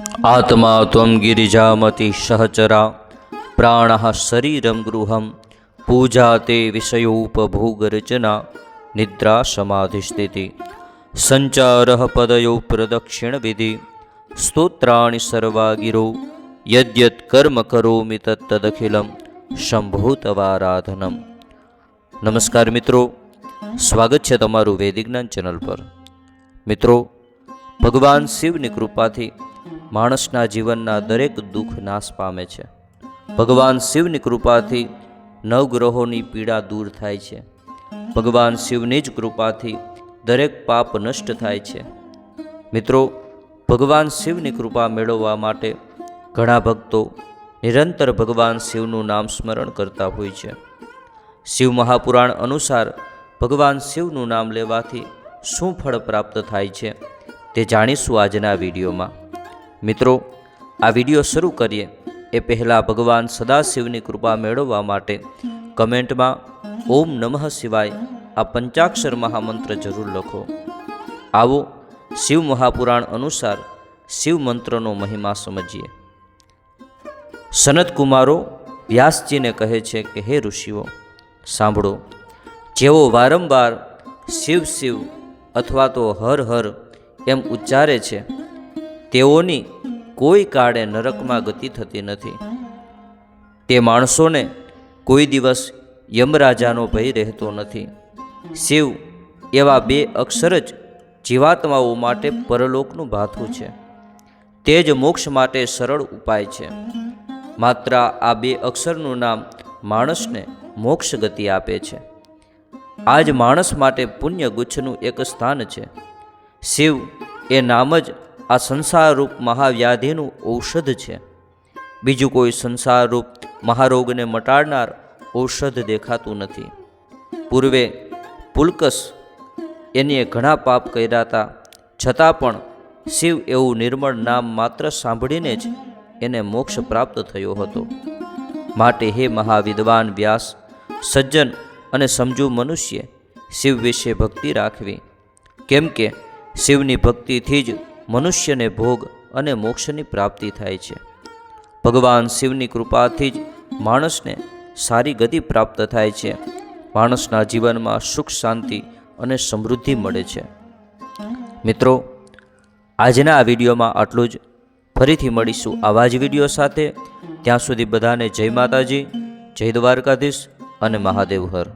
આત્મા ત્વં ગિરિજામતિ સહચરા પ્રાણ શરીરમ ગૃહમ પૂજા તે વિષયોપભોગરચના નિદ્રા સમાધિસ્થિતિ સંચાર પદયો પ્રદક્ષિણ વિધિ સ્તોત્રાણી સર્વા ગિરો યદ્યત કર્મ કરોમિ તદખિલમ શંભૂતવારાધનમ નમસ્કાર મિત્રો સ્વાગત છે તમારું વૈદિક જ્ઞાન ચેનલ પર મિત્રો ભગવાન શિવની કૃપાથી માણસના જીવનના દરેક દુઃખ નાશ પામે છે. ભગવાન શિવની કૃપાથી નવગ્રહોની પીડા દૂર થાય છે. ભગવાન શિવની જ કૃપાથી દરેક પાપ નષ્ટ થાય છે. મિત્રો, ભગવાન શિવની કૃપા મેળવવા માટે ઘણા ભક્તો નિરંતર ભગવાન શિવનું નામ સ્મરણ કરતા હોય છે. શિવ મહાપુરાણ અનુસાર ભગવાન શિવનું નામ લેવાથી શું ફળ પ્રાપ્ત થાય છે તે જાણીશું આજના વિડીયોમાં. મિત્રો, આ વીડિયો શરૂ કરીએ એ પહેલાં ભગવાન સદાશિવની કૃપા મેળવવા માટે. કમેન્ટમાં, ઓમ નમઃ શિવાય આ પંચાક્ષર મહામંત્ર જરૂર લખો. આવો, શિવ મહાપુરાણ અનુસાર શિવ મંત્રનો મહિમા સમજીએ. સનતકુમારો વ્યાસજીને કહે છે કે, હે ઋષિઓ, સાંભળો. જેઓ વારંવાર શિવ શિવ અથવા તો હર હર એમ ઉચ્ચારે છે, તેઓની કોઈ કાળે નરકમાં ગતિ થતી નથી. તે માણસોને કોઈ દિવસ યમરાજાનો ભય રહેતો નથી. શિવ એવા બે અક્ષર જ જીવાત્માઓ માટે પરલોકનું ભાથું છે. તે જ મોક્ષ માટે સરળ ઉપાય છે. માત્ર આ બે અક્ષરનું નામ માણસને મોક્ષ ગતિ આપે છે. આજ માણસ માટે પુણ્ય ગુચ્છનું એક સ્થાન છે. શિવ એ નામ જ આ સંસારરૂપ મહાવ્યાધિનું ઔષધ છે. બીજું કોઈ સંસારરૂપ મહારોગને મટાડનાર ઔષધ દેખાતું નથી. પૂર્વે પુલકસ એનીએ ઘણા પાપ કર્યા હતા છતાં પણ શિવ એવું નિર્મળ નામ માત્ર સાંભળીને જ એને મોક્ષ પ્રાપ્ત થયો હતો. માટે હે મહાવિદ્વાન વ્યાસ, સજ્જન અને સમજુ મનુષ્ય, શિવ વિશે ભક્તિ રાખવી. કેમ કે શિવની ભક્તિથી જ મનુષ્યને ભોગ અને મોક્ષની પ્રાપ્તિ થાય છે. ભગવાન શિવની કૃપાથી જ માણસને સારી ગતિ પ્રાપ્ત થાય છે. માણસના જીવનમાં સુખ, શાંતિ અને સમૃદ્ધિ મળે છે. મિત્રો, આજના આ વિડીયોમાં આટલું જ. ફરીથી મળીશું આવા જ વીડિયો સાથે. ત્યાં સુધી બધાને જય માતાજી, જય દ્વારકાધીશ અને મહાદેવ હર.